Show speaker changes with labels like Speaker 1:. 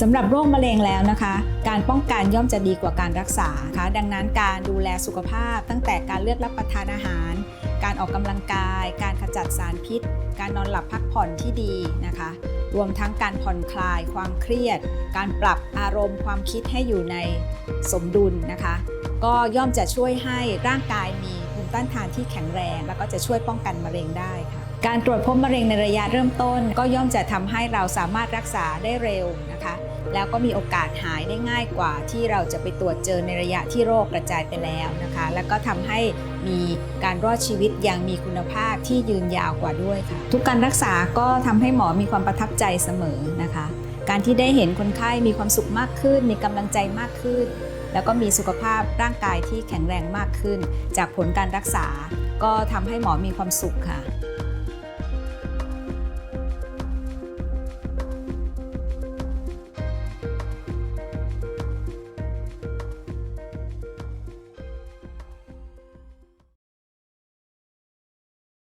Speaker 1: สำหรับโรคมะเร็งแล้วนะคะ การป้องกันย่อมจะดีกว่าการรักษาค่ะดังนั้นการดูแลสุขภาพ ตั้งแต่การเลือกรับประทานอาหาร การออกกำลังกาย การขจัดสารพิษ การนอนหลับพักผ่อนที่ดีนะคะ รวมทั้งการผ่อนคลายความเครียด การปรับอารมณ์ความคิดให้อยู่ในสมดุลนะคะ ก็ย่อมจะช่วยให้ร่างกายมีภูมิต้านทานที่แข็งแรง แล้วก็จะช่วยป้องกันมะเร็งได้ค่ะ การตรวจพบมะเร็งในระยะเริ่มต้น ก็ย่อมจะทำให้เราสามารถรักษาได้เร็วนะคะ แล้วก็มีโอกาสหายได้ง่ายกว่าที่เราจะไปตรวจเจอในระยะที่โรคกระจายไปแล้วนะคะ แล้วก็ทำให้มีการรอดชีวิตอย่างมีคุณภาพที่ยืนยาวกว่าด้วยค่ะ ทุกการรักษาก็ทำให้หมอมีความประทับใจเสมอนะคะ การที่ได้เห็นคนไข้มีความสุขมากขึ้น มีกำลังใจมากขึ้น แล้วก็มีสุขภาพร่างกายที่แข็งแรงมากขึ้น จากผลการรักษา ก็ทำให้หมอมีความสุขค่ะ